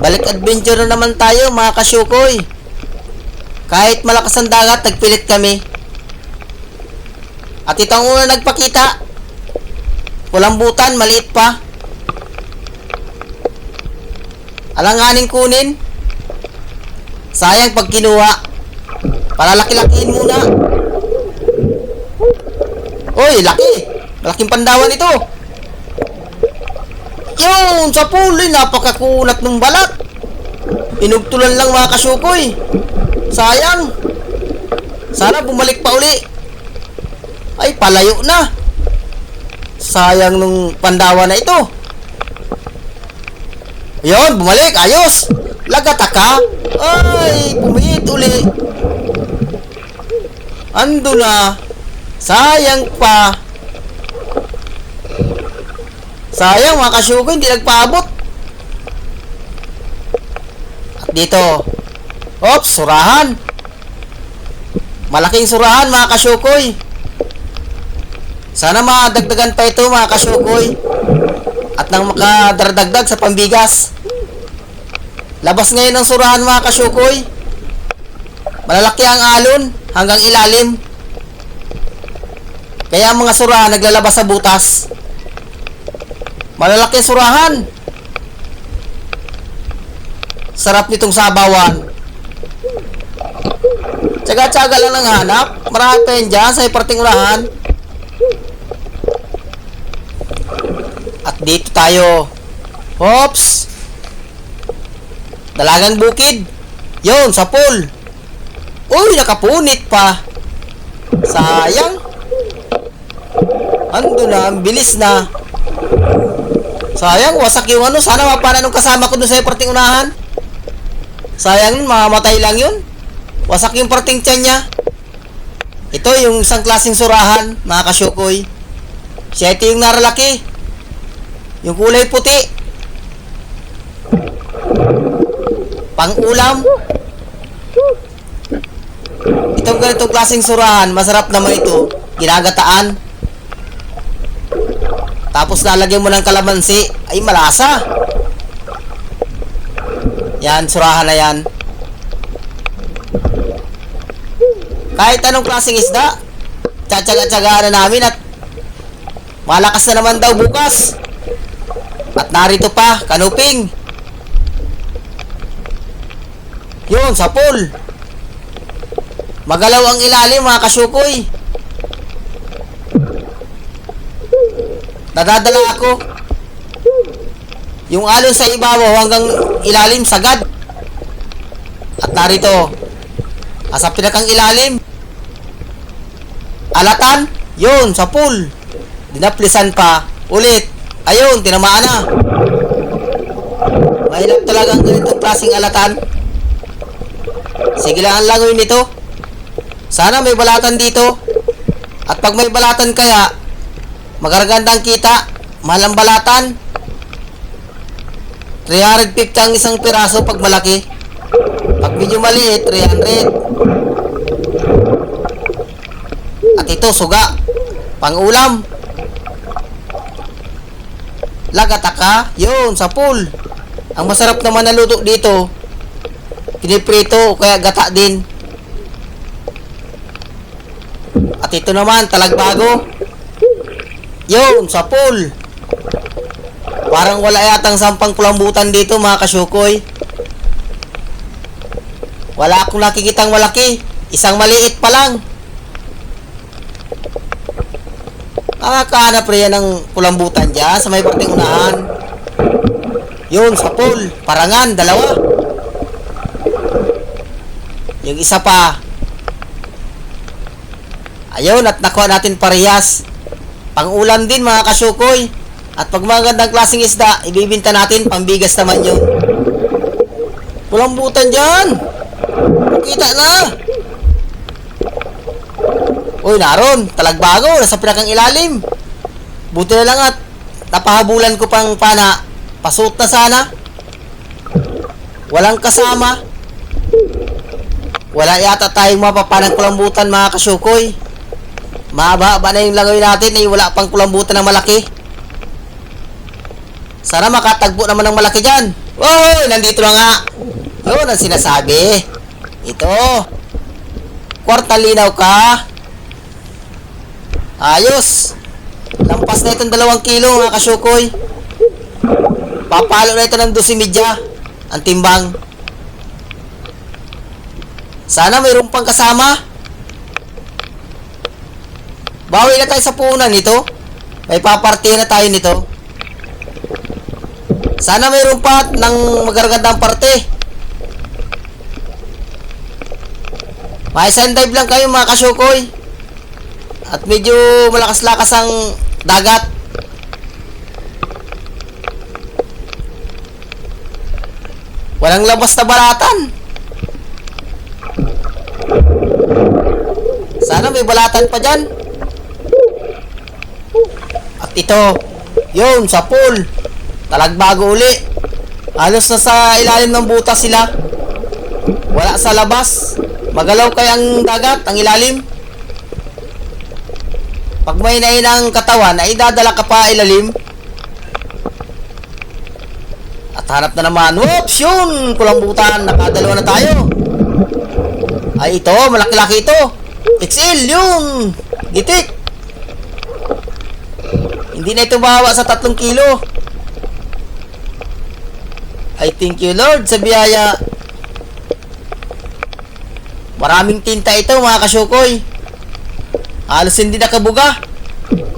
Balik adventure na naman tayo mga kasyukoy. Kahit malakas ang dagat, nagpilit kami. At ito ang una nagpakita. Kulambutan, maliit pa. Alanganin kunin. Sayang pag kinuha. Palalaki-lakiin muna. Uy, laki. Malaking pandawan ito. Yun, sa puloy, napakakunat ng balat. Inugtulan lang mga kasyukoy. Sayang. Sana bumalik pa uli. Ay, palayo na. Sayang nung pandawa na ito. Yun, bumalik. Ayos. Lagataka. Ay, pumihit uli. Ando na. Sayang pa. Sayang mga kasyukoy, hindi nagpaabot. At dito. Ops, surahan. Malaking surahan mga kasyukoy. Sana madagdagan pa ito mga kasyukoy. At nang makadaragdag sa pambigas. Labas ngayon ang surahan mga kasyukoy. Malalaki ang alon hanggang ilalim. Kaya ang mga surahan naglalabas sa butas. Malalaki ang surahan. Sarap nitong sabawan. Tsaga-tsaga lang ng hanap. Marami pa yan dyan sa iparting urahan. At dito tayo. Hops! Dalagang bukid. Yon, sa pool. Uy, nakapunit pa. Sayang. Ando na, ang bilis na. Sayang, wasak yung ano. Sana mapana nung kasama ko dun sa parting unahan. Sayang, mamamatay lang yun. Wasak yung parting tiyan niya. Ito yung isang klaseng surahan, mga kasyukoy. Siya ito yung naralaki. Yung kulay puti. Pang-ulam. Itong ganitong klaseng surahan, masarap naman ito. Ginagataan. Tapos lalagyan mo ng kalamansi, ay malasa. Yan, surahan na yan. Kahit anong klaseng isda, tsatsaga-tsagaan na namin at malakas na naman daw bukas. At narito pa, kanuping. Yun, sa pool. Magalaw ang ilalim mga kasyukoy. Nadadala ako. Yung alon sa ibabaw hanggang ilalim sagad. At narito, asa pinakang ilalim. Alatan, yun, sa pool. Dinaplisan pa, ulit. Ayun, tinamaan na. Mahirap talaga ang ganitong klaseng alatan. Sige lang ang langoy nito. Sana may balatan dito. At pag may balatan kaya, magaragandang kita, mahal ang balatan. 350 ang isang piraso pag malaki. Pag medyo maliit, 300. At ito, suga. Pang-ulam. Lagataka, yun, sa pool. Ang masarap naman na luto dito, piniprito, kaya gata din. At ito naman, talagbago. Yun, sa pool. Parang wala yatang sampang kulambutan dito mga kasyukoy. Wala akong nakikitang malaki. Isang maliit pa lang. Nakakahanap rin yan ng kulambutan dyan sa may parting unahan. Yun, sa pool. Parangan, dalawa. Yung isa pa. Ayun, at nakuha natin parehas. Pang-ulam din mga kasyukoy. At pag magandang klaseng isda, ibibinta natin, pambigas naman yun. Kulambutan dyan. Kita na. Uy, naron, talagbago, nasa pinakang ilalim. Buti na lang at napahabulan ko pang pana. Pasuot na sana. Walang kasama. Wala yata tayong mapapanang kulambutan mga kasyukoy. Mahaba-haba na yung langoy natin ay wala pang kulambutan na malaki. Sana makatagpo naman ng malaki dyan. Wow, nandito na nga. Yun ang sinasabi. Ito. Kwartalinaw ka. Ayos. Lampas na itong dalawang kilo mga kasyukoy. Papalo na ito ng 12 media. Ang timbang. Sana mayroon pang kasama. Bawi na tayo sa punan nito. May papartihan na tayo nito. Sana mayroon pa ng magagandang parte. May sand dive lang kayo mga kasyukoy. At medyo malakas-lakas ang dagat. Walang labas na balatan. Sana may balatan pa dyan. At ito, yun, sa pool. Talagbago uli. Halos na sa ilalim ng butas sila. Wala sa labas. Magalaw kaya ang dagat, ang ilalim. Pag may nainang katawan, ay dadala ka pa ilalim. At hanap na naman. Whoops! Yun! Kulambutan. Nakadalawa na tayo. Ay, ito. Malaki-laki ito. XL. Yun! Gitik. Hindi na ito bawa sa tatlong kilo. I thank you Lord sa biyaya. Maraming tinta ito mga kasyukoy. Halos hindi nakabuga.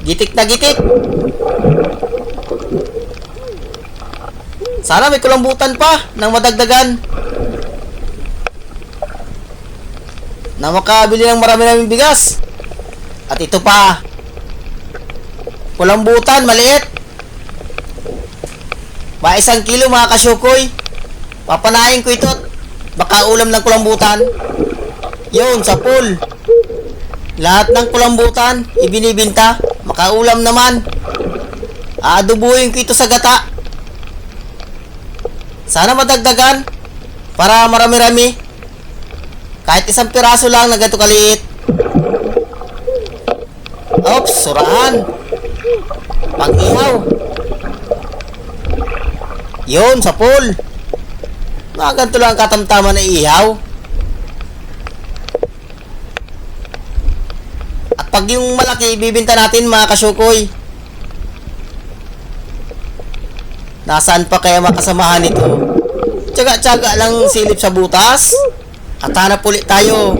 Gitik na gitik. Sana may kulambutan pa ng madagdagan. Na makabili ng marami-raming bigas. At ito pa. Kulambutan, maliit. Ba isang kilo mga kasyukoy. Papanain ko ito. Baka ulam ng kulambutan. Yun, sa pool. Lahat ng kulambutan, ibinibinta. Makaulam naman. Aadubuhin ko ito sa gata. Sana madagdagan. Para marami-rami. Kahit isang piraso lang na ganito kaliit. Oops, surahan. Pag-ihaw. Yun, sa pool. Mga ganito lang katamtaman na ihaw. At pag yung malaki, ibibinta natin mga kasyukoy. Nasaan pa kaya makasamahan nito? Tsaga-tsaga lang silip sa butas. At hanap ulit tayo.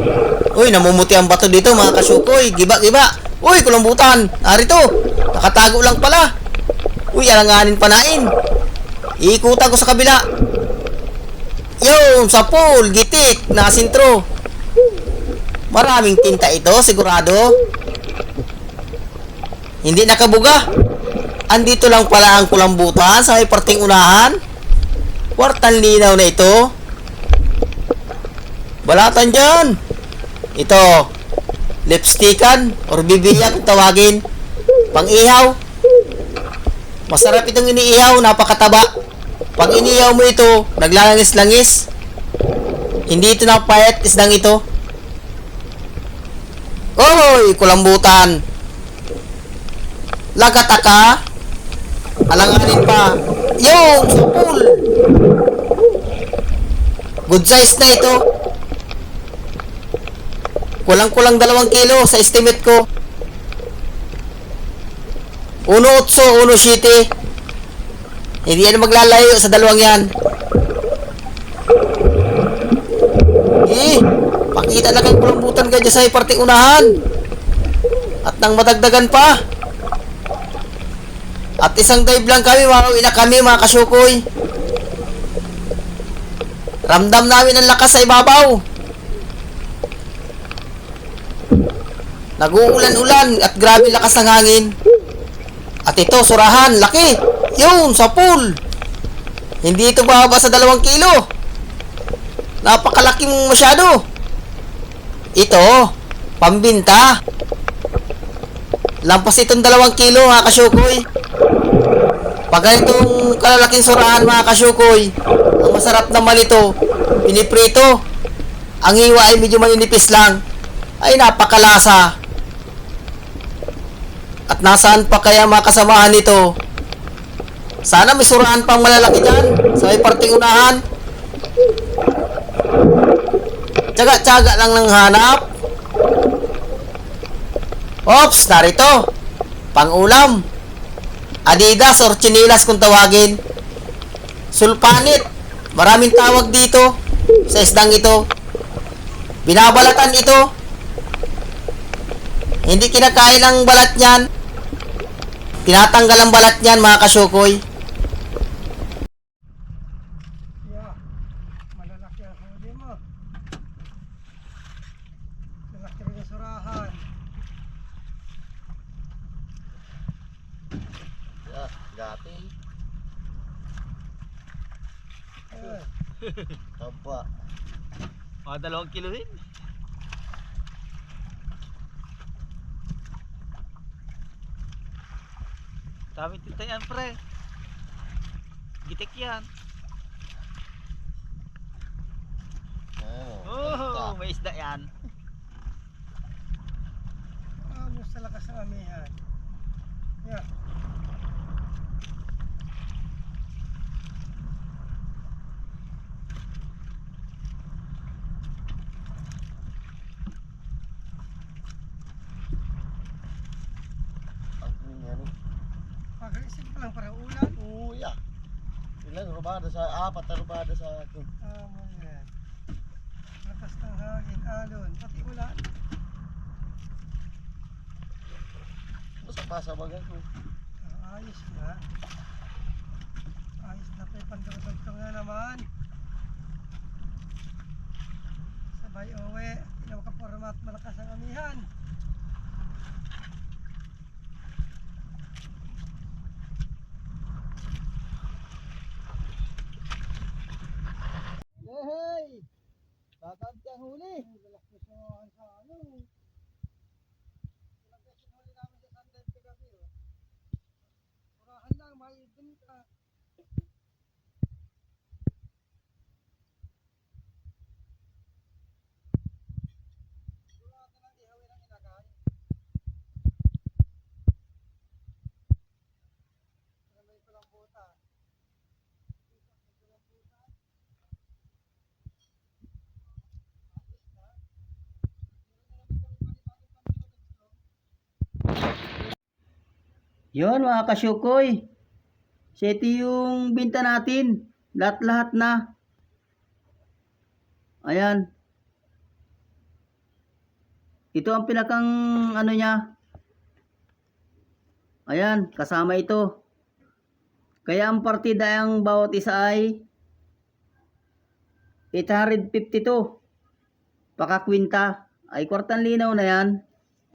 Uy, namumuti ang bato dito mga kasyukoy. Giba-giba. Uy, kulambutan. Narito. Nakatago lang pala. Uy, alanganin panain. Iikutan ko sa kabila. Yung, sa pool, gitik, nakasintro. Maraming tinta ito, sigurado. Hindi nakabuga. Andito lang pala ang kulambutan sa may parting unahan. Kwartang linaw na ito. Balatan dyan. Ito. Lipstickan or bibiya kung tawagin. Pang-ihaw. Masarap itong iniihaw, napakataba. Pag inihaw mo ito, naglalangis-langis. Hindi ito napayat, isdang ito. Oy, kulambutan. Lagataka. Alanganin pa. Yung, sa pool. Good size na ito. Kulang-kulang dalawang kilo sa estimate ko. 1.8, 1.7. Hindi yan maglalayo sa dalawang yan. Eh, pakita na kang kulambutan ka dyan sa parting unahan. At nang madagdagan pa. At isang dive lang kami, mga ina kami, mga kasyukoy. Ramdam namin ang lakas sa ibabaw. Nag-uulan-ulan at grabe lakas ng hangin. At ito, surahan, laki. Yun, sa pool. Hindi ito bababa sa dalawang kilo. Napakalaki mong masyado. Ito, pambinta. Lampas itong dalawang kilo, mga kasyukoy. Pag ganitong kalalaking surahan, mga kasyukoy, ang masarap na malito, piniprito. Ang hiwa ay medyo maninipis lang. Ay napakalasa. At nasaan pa kaya makasamahan nito? Sana may suraan pang malalaki dyan sa may parting unahan. Tsaga-tsaga lang ng hanap. Ops, narito. Pang-ulam. Adidas or chinilas kung tawagin. Sulpanit. Maraming tawag dito sa isdang ito. Binabalatan ito. Hindi kinakain ang balat niyan. Tinatanggal ang balat niyan mga kasyukoy. Yeah, malalaki ang huli mo. Malaki rin ang surahan. Ya, gating. Eh, Taba. Mga dalawang kilo Dami tintayan pre. Gitik yan. Oh, may isda yan. ano sa lakas ng amihan. Yeah. Ang yan. Pag-isip pa lang para ulan. Oo, ya. Ilang rubada sa apat na rubada sa akin. Tama yan. Lakas ng hangin, alon, pati ulan. Basta pasabagan ko. Ah, ayos na. Ayos na pa yung pandurugtong na naman. Sabay uwi. Ilaw ka format malakas ang amihan. Hey! Kakant ang huli. Malaki sa sa ano. Ilang beses huli namin sa Sunday kagabi. Oh. Purahan lang, may dun ka. Purahan na lang ihawin ang ilagay. Para may palang buta. Yon mga kasyukoy. Seti yung binta natin. Lahat-lahat na. Ayan. Ito ang pinakang ano niya. Ayan, kasama ito. Kaya ang partida ang bawat isa ay 852. Pakakwinta ay kwartang linaw na yan.